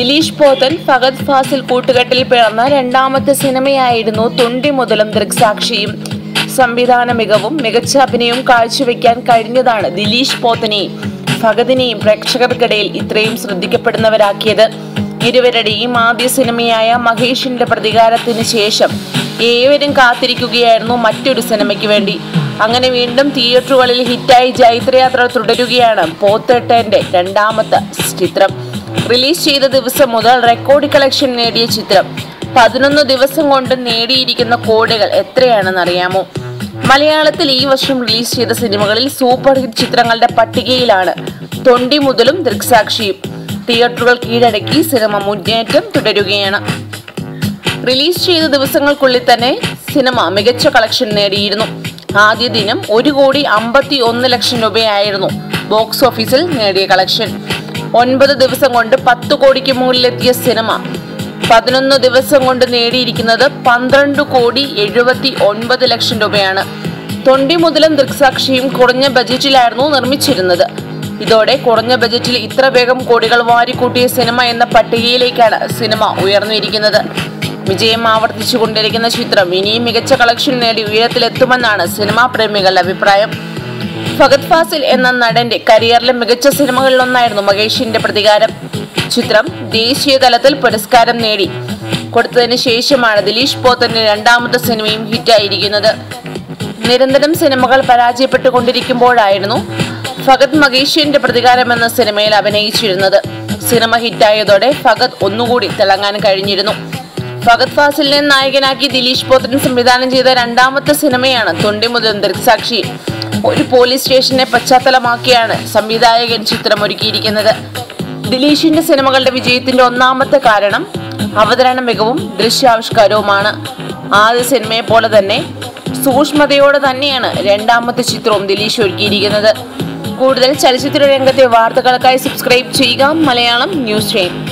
ദിലീഷ് പോത്തൻ ഫഹദ് ഫാസിൽ കൂട്ടുകെട്ടിൽ പിറന്ന രണ്ടാമത്തെ സിനിമയായിരുന്നു തൊണ്ടി മുതലും ദൃക്സാക്ഷിയും. സംവിധാന മികവും മികച്ച അഭിനയവും കാഴ്ചവെക്കാൻ കഴിഞ്ഞതാണ് ദിലീഷ് പോത്തനെയും ഫഹദിനെയും പ്രേക്ഷകർക്കിടയിൽ ഇത്രയും ശ്രദ്ധിക്കപ്പെടുന്നവരാക്കിയത്. ഇരുവരുടെയും ആദ്യ സിനിമയായ മഹേഷിന്റെ പ്രതികാരത്തിന് ശേഷം ഏവരും കാത്തിരിക്കുകയായിരുന്നു മറ്റൊരു സിനിമയ്ക്ക് വേണ്ടി. അങ്ങനെ വീണ്ടും തിയേറ്ററുകളിൽ ഹിറ്റായി ജൈത്രയാത്ര തുടരുകയാണ് പോത്തേട്ടന്റെ രണ്ടാമത്തെ ചിത്രം. റിലീസ് ചെയ്ത ദിവസം മുതൽ റെക്കോർഡ് കളക്ഷൻ നേടിയ ചിത്രം. പതിനൊന്ന് ദിവസം കൊണ്ട് നേടിയിരിക്കുന്ന കോടികൾ എത്രയാണെന്ന് അറിയാമോ? മലയാളത്തിൽ ഈ വർഷം റിലീസ് ചെയ്ത സിനിമകളിൽ സൂപ്പർ ഹിറ്റ് ചിത്രങ്ങളുടെ പട്ടികയിലാണ് തൊണ്ടി മുതലും ദൃക്സാക്ഷിയും. തിയേറ്ററുകൾ കീഴടക്കി സിനിമ മുന്നേറ്റം തുടരുകയാണ്. റിലീസ് ചെയ്ത ദിവസങ്ങൾക്കുള്ളിൽ തന്നെ സിനിമ മികച്ച കളക്ഷൻ നേടിയിരുന്നു. ആദ്യ ദിനം ഒരു കോടി അമ്പത്തി ഒന്ന് ലക്ഷം രൂപയായിരുന്നു ബോക്സ് ഓഫീസിൽ നേടിയ കളക്ഷൻ ഒൻപത് ദിവസം കൊണ്ട് പത്ത് കോടിക്ക് മുകളിലെത്തിയ സിനിമ. പതിനൊന്ന് ദിവസം കൊണ്ട് നേടിയിരിക്കുന്നത് പന്ത്രണ്ട് കോടി എഴുപത്തി ഒൻപത് ലക്ഷം രൂപയാണ്. തൊണ്ടി മുതലും ദൃക്സാക്ഷിയും കുറഞ്ഞ ബജറ്റിലായിരുന്നു നിർമ്മിച്ചിരുന്നത്. ഇതോടെ കുറഞ്ഞ ബജറ്റിൽ ഇത്ര വേഗം കോടികൾ വാരിക്കൂട്ടിയ സിനിമ എന്ന പട്ടികയിലേക്കാണ് സിനിമ ഉയർന്നിരിക്കുന്നത്. വിജയം ആവർത്തിച്ചുകൊണ്ടിരിക്കുന്ന ചിത്രം ഇനിയും മികച്ച കളക്ഷൻ നേടി ഉയരത്തിലെത്തുമെന്നാണ് സിനിമാ പ്രേമികളുടെ അഭിപ്രായം. ഫഗത് ഫാസിൽ എന്ന നടന്റെ കരിയറിലെ മികച്ച സിനിമകളിലൊന്നായിരുന്നു മഹേഷിന്റെ പ്രതികാരം. ചിത്രം ദേശീയ തലത്തിൽ പുരസ്കാരം നേടി. കൊടുത്തതിന് ശേഷമാണ് ദിലീഷ് പോത്തന്റെ രണ്ടാമത്തെ സിനിമയും ഹിറ്റായിരിക്കുന്നത്. നിരന്തരം സിനിമകൾ പരാജയപ്പെട്ടുകൊണ്ടിരിക്കുമ്പോഴായിരുന്നു ഫഗത് മഹേഷിന്റെ പ്രതികാരം എന്ന സിനിമയിൽ അഭിനയിച്ചിരുന്നത്. സിനിമ ഹിറ്റായതോടെ ഫഗത് ഒന്നുകൂടി തിളങ്ങാൻ കഴിഞ്ഞിരുന്നു. ഫഗത് ഫാസിലിനെ നായകനാക്കി ദിലീഷ് പോത്തൻ സംവിധാനം ചെയ്ത രണ്ടാമത്തെ സിനിമയാണ് തൊണ്ടി മുതൽ ദൃക്സാക്ഷി. ഒരു പോലീസ് സ്റ്റേഷനെ പശ്ചാത്തലമാക്കിയാണ് സംവിധായകൻ ചിത്രം ഒരുക്കിയിരിക്കുന്നത് ദിലീഷിന്റെ സിനിമകളുടെ വിജയത്തിന്റെ ഒന്നാമത്തെ കാരണം അവതരണ മികവും ദൃശ്യാവിഷ്കാരവുമാണ്. ആദ്യ സിനിമയെ പോലെ തന്നെ സൂക്ഷ്മതയോടെ തന്നെയാണ് രണ്ടാമത്തെ ചിത്രവും ദിലീഷ് ഒരുക്കിയിരിക്കുന്നത്. കൂടുതൽ ചലച്ചിത്ര രംഗത്തെ വാർത്തകൾക്കായി സബ്സ്ക്രൈബ് ചെയ്യുക. Malayalam news chain